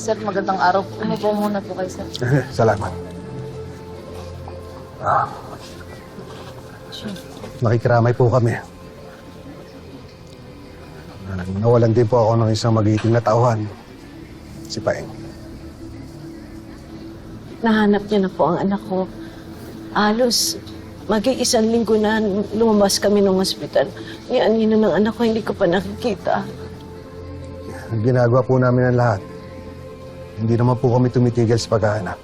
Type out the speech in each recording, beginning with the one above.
Sir, magandang araw. Umupo muna po kayo, sir. Salamat. Ah. Nakikiramay po kami. Nawalan din po ako ng isang magiiting na tauhan. Si Paeng. Nahanap niya na po ang anak ko. Alos, mag-iisang linggo na lumabas kami ng ospital. Ni Anino ng anak ko, hindi ko pa nakikita. Ginagawa po namin ang lahat. Hindi naman po kami tumitigil sa paghahanap.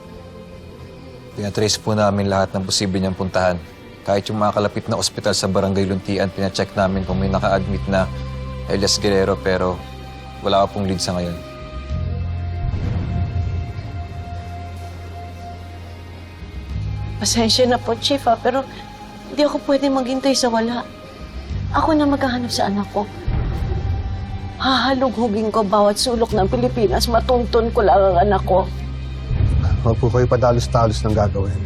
Pinatrace po namin lahat ng posible niyang puntahan. Kahit yung mga kalapit na ospital sa Barangay Luntian, pinacheck namin kung may naka-admit na Elias Guerrero pero wala pa pong lead sa ngayon. Pasensya na po, Chief, ha, pero hindi ako pwede maghintay sa wala. Ako na maghahanap sa anak ko. Hahalughugin ko bawat sulok ng Pilipinas. Matuntun ko lang ang anak ko. Huwag po kayo padalos-talos ng gagawin.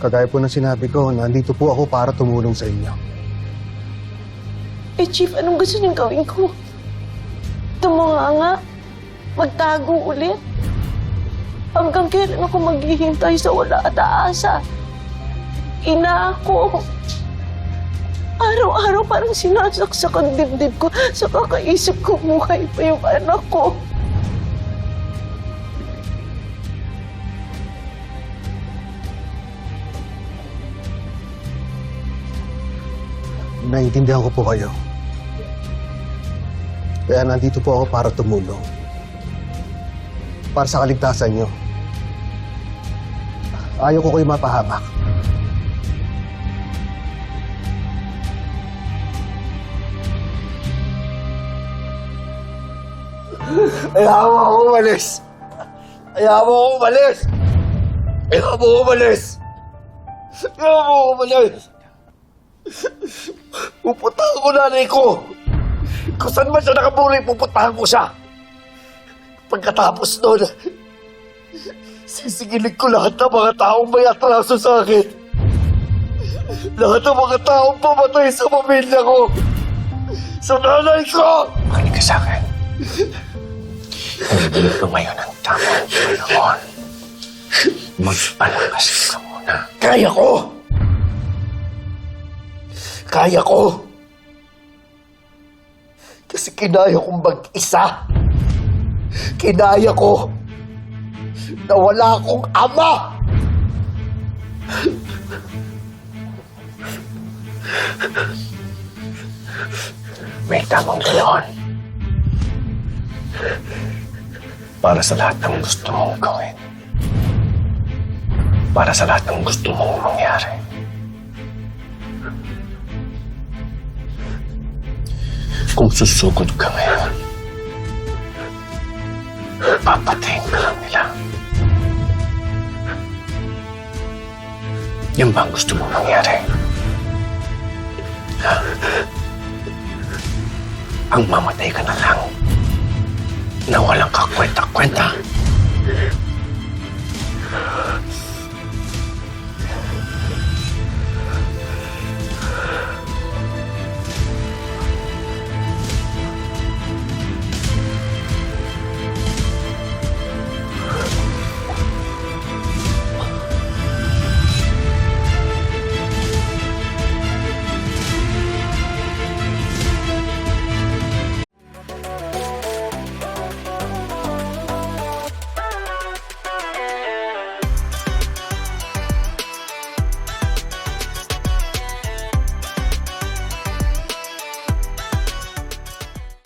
Kagaya po ng sinabi ko, nandito po ako para tumulong sa inyo. Eh, Chief, anong gusto niyong gawin ko? Tumuha nga. Magtago ulit. Hanggang kailan ako maghihintay sa wala at aasa? Ina ako. Araw-araw parang sinasaksak ang dibdib ko sa kakaisip ko buhay pa yung anak ko. Naiintindihan ko po kayo. Kaya nandito po ako para tumulong. Para sa kaligtasan nyo. Ayaw ko kayo mapahamak. Ayaw mo ako umalis! Ayaw mo ako umalis! Ayaw mo umalis! Ayaw mo umalis! Pupuntahan ko nanay ko! Kung saan man siya nakabuli, pupuntahan ko siya! Pagkatapos nun, sisigilid ko lahat ng mga taong may atraso sa akin. Lahat ng mga taong pamatay sa pamilya ko! Sa nanay ko! Makinig ka sa akin. Hindi ito ngayon ang tamang panahon. Magpalakas ka muna. Kaya ko! Kaya ko! Kasi kinaya kong mag-isa. Kinaya ko na wala akong ama! May tamang panahon. Para sa lahat ng gusto mong gawin. Para sa lahat ng gusto mong mangyari. Kung susugod ka ngayon, papatayin ka lang nila. Yan ba ang gusto mong mangyari? Ha? Ang mamatay ka na lang na walang kakwenta-kwenta.